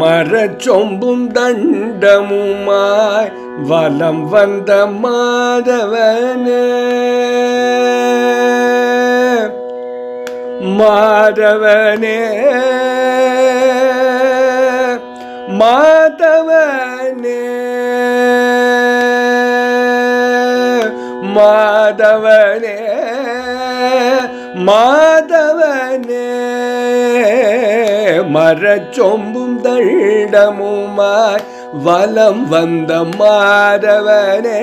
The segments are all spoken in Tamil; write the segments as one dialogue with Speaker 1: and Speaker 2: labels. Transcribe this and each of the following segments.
Speaker 1: மரச்சொம்பும் தண்டமுமாய் வலம் வந்த மாதவனே. மாதவனே. மாதவனே. மாதவனே. மாத மரச்சொம்பும் தண்டமுமாய் வலம் வந்த மாறவனே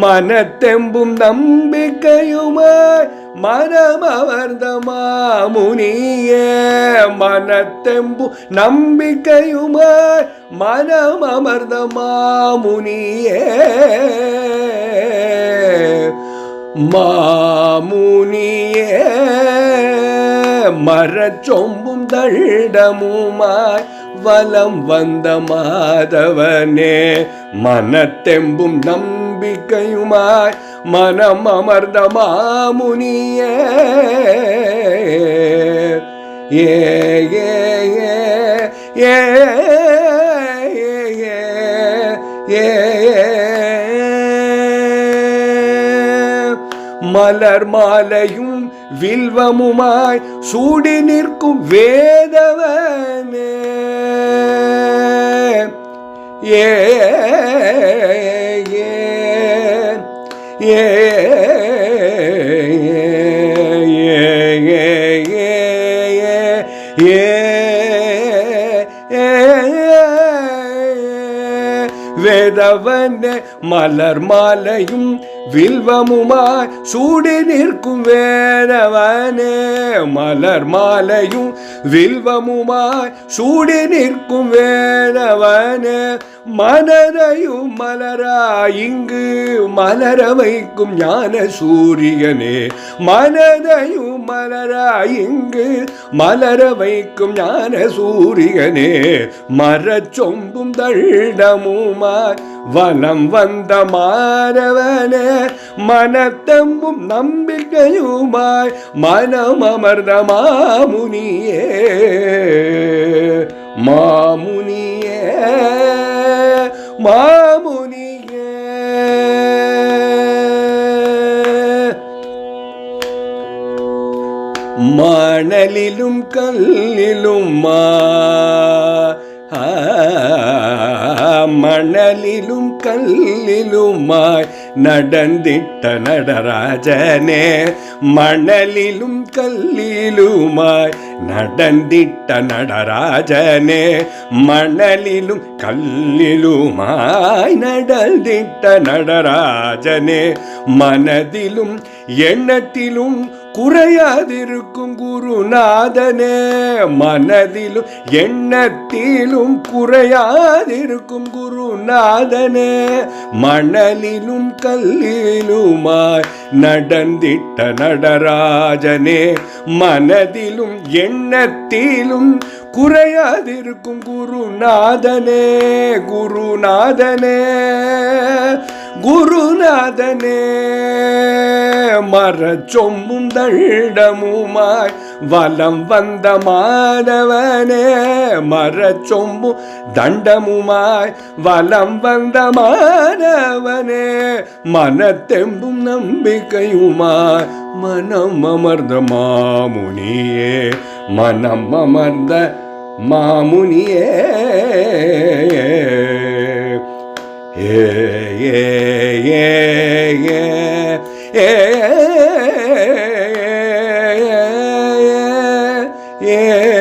Speaker 1: மனத்தெம்பும் நம்பிக்கையுமாய் மனமவர்ந்த மாமுனியே மனத்தெம்பு நம்பிக்கையுமாய் மனமமர்ந்த மாமுனியே. மாமுனியே மரச்சொம்பும் தண்டமுமாய் வலம் வந்த மாதவனே மனத்தெம்பும் நம்பிக்கையுமாய் மனம் அமர்ந்த மாமுனியே. ஏ ஏ ஏ ஏ ஏ மலர் மாலையும் வில்வமுமாய் சூடி நிற்கும் வேதவனே. ஏ ஏ ஏ ஏ ஏ வேதவனே மலர் மாலையும் வில்வமுமாய் சூடி நிற்கும் வேணவனே மலர் மாலையும் வில்வமுமாய் சூடி நிற்கும் வேணவனே மலரையும் மலரா இங்கு மலர வைக்கும் ஞான சூரியனே மனதையும் மலராய் இங்கு மலர வைக்கும் ஞான சூரியனே மரச்சொம்பும் தள்ளமுமாய் வலம் வந்த மாறவனே மனத்தம்பும் நம்பிக்கையுமாய் மனம் அமர்ந்த மாமுனியே மாமுனியே. மா மணலிலும் கல்லிலும் மணலிலும் கல்லிலுமாய் நடந்திட்ட நடராஜனே மணலிலும் கல்லிலுமாய் நடந்திட்ட நடராஜனே மணலிலும் கல்லிலுமாய் நடந்திட்ட நடராஜனே மனதிலும் எண்ணத்திலும் குறையாதிருக்கும் குருநாதனே மனதிலும் எண்ணத்திலும் குறையாதிருக்கும் குருநாதனே மணலிலும் கல்லிலுமாய் நடந்திட்ட நடராஜனே மனதிலும் எண்ணத்திலும் குறையாதிருக்கும் குருநாதனே குருநாதனே குருநாதனே. மரச்சொம்பும் தண்டமுமாய் வலம் வந்த மாதவனே மரச்சொம்பும் தண்டமுமாய் வலம் வந்த மாதவனே மனத்தெம்பும் நம்பிக்கையுமாய் மனம் அமர்ந்த மாமுனியே மனம் அமர்ந்த மாமுனியே. ஏ ஏ ஏ ஏ ஏ ஏ ஏ